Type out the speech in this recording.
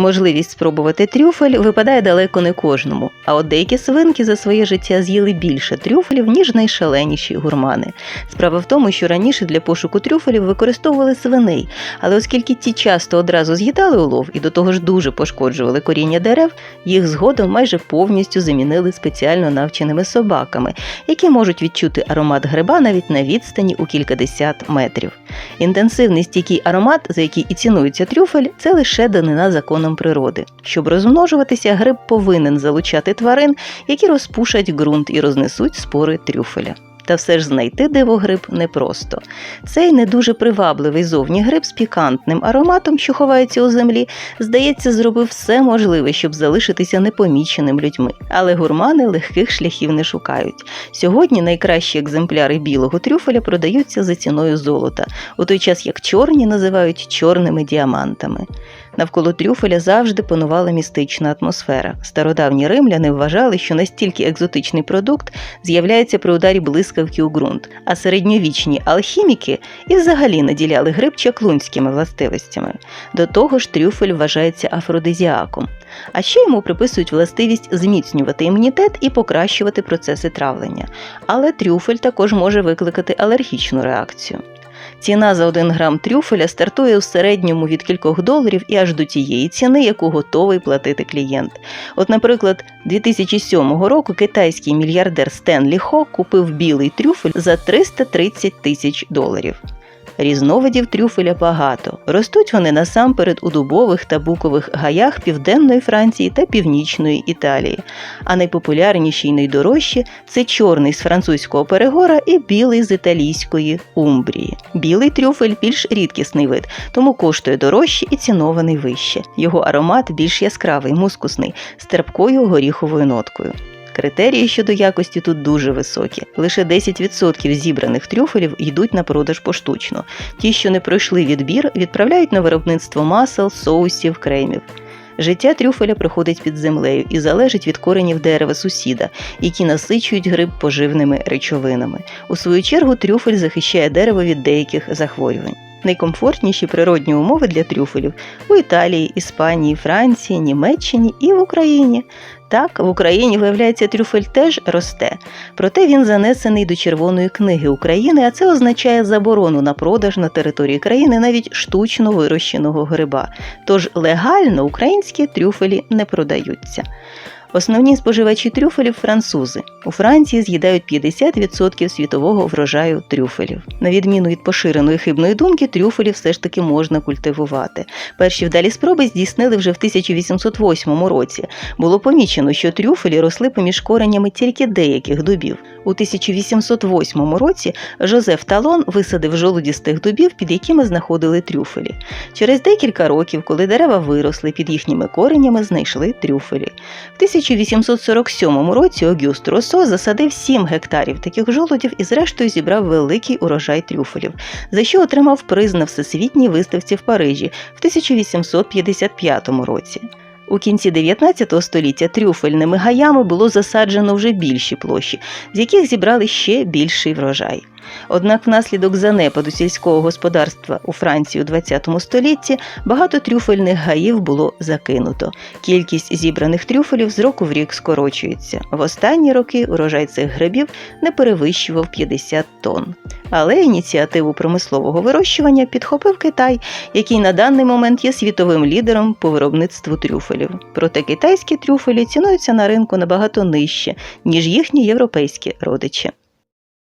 Можливість спробувати трюфель випадає далеко не кожному, а от деякі свинки за своє життя з'їли більше трюфелів, ніж найшаленіші гурмани. Справа в тому, що раніше для пошуку трюфелів використовували свиней, але оскільки ті часто одразу з'їдали улов і до того ж дуже пошкоджували коріння дерев, їх згодом майже повністю замінили спеціально навченими собаками, які можуть відчути аромат гриба навіть на відстані у кількадесят метрів. Інтенсивний стійкий аромат, за який і цінується трюфель, це лише данина законам природи. Щоб розмножуватися, гриб повинен залучати тварин, які розпушать ґрунт і рознесуть спори трюфеля. Та все ж знайти дивогриб непросто. Цей не дуже привабливий зовні гриб з пікантним ароматом, що ховається у землі, здається, зробив все можливе, щоб залишитися непоміченим людьми. Але гурмани легких шляхів не шукають. Сьогодні найкращі екземпляри білого трюфеля продаються за ціною золота, у той час як чорні називають чорними діамантами. Навколо трюфеля завжди панувала містична атмосфера. Стародавні римляни вважали, що настільки екзотичний продукт з'являється при ударі блискавки у ґрунт, а середньовічні алхіміки і взагалі наділяли гриб чаклунськими властивостями. До того ж, трюфель вважається афродизіаком. А ще йому приписують властивість зміцнювати імунітет і покращувати процеси травлення. Але трюфель також може викликати алергічну реакцію. Ціна за 1 грам трюфеля стартує у середньому від кількох доларів і аж до тієї ціни, яку готовий платити клієнт. От, наприклад, 2007 року китайський мільярдер Стенлі Хо купив білий трюфель за 330 тисяч доларів. Різновидів трюфеля багато. Ростуть вони насамперед у дубових та букових гаях південної Франції та північної Італії. А найпопулярніші й найдорожчі це чорний з французького перегора і білий з італійської умбрії. Білий трюфель більш рідкісний вид, тому коштує дорожче і цінований вище. Його аромат більш яскравий, мускусний, з терпкою горіховою ноткою. Критерії щодо якості тут дуже високі. Лише 10% зібраних трюфелів йдуть на продаж поштучно. Ті, що не пройшли відбір, відправляють на виробництво масел, соусів, кремів. Життя трюфеля проходить під землею і залежить від коренів дерева сусіда, які насичують гриб поживними речовинами. У свою чергу трюфель захищає дерево від деяких захворювань. Найкомфортніші природні умови для трюфелів у Італії, Іспанії, Франції, Німеччині і в Україні. Так, в Україні, виявляється, трюфель теж росте, проте він занесений до Червоної книги України, а це означає заборону на продаж на території країни навіть штучно вирощеного гриба. Тож легально українські трюфелі не продаються. Основні споживачі трюфелів французи. У Франції з'їдають 50% світового врожаю трюфелів. На відміну від поширеної хибної думки, трюфелі все ж таки можна культивувати. Перші вдалі спроби здійснили вже в 1808 році. Було помічено, що трюфелі росли поміж коренями тільки деяких дубів. У 1808 році Жозеф Талон висадив жолудістих дубів, під якими знаходили трюфелі. Через декілька років, коли дерева виросли під їхніми коренями, знайшли трюфелі. В 1847 році Огюст Росо засадив 7 гектарів таких жолудів і, зрештою, зібрав великий урожай трюфелів, за що отримав приз на всесвітній виставці в Парижі в 1855 році. У кінці 19 століття трюфельними гаями було засаджено вже більші площі, з яких зібрали ще більший врожай. Однак внаслідок занепаду сільського господарства у Франції у 20 столітті багато трюфельних гаїв було закинуто. Кількість зібраних трюфелів з року в рік скорочується. В останні роки урожай цих грибів не перевищував 50 тонн. Але ініціативу промислового вирощування підхопив Китай, який на даний момент є світовим лідером по виробництву трюфелів. Проте китайські трюфелі цінуються на ринку набагато нижче, ніж їхні європейські родичі.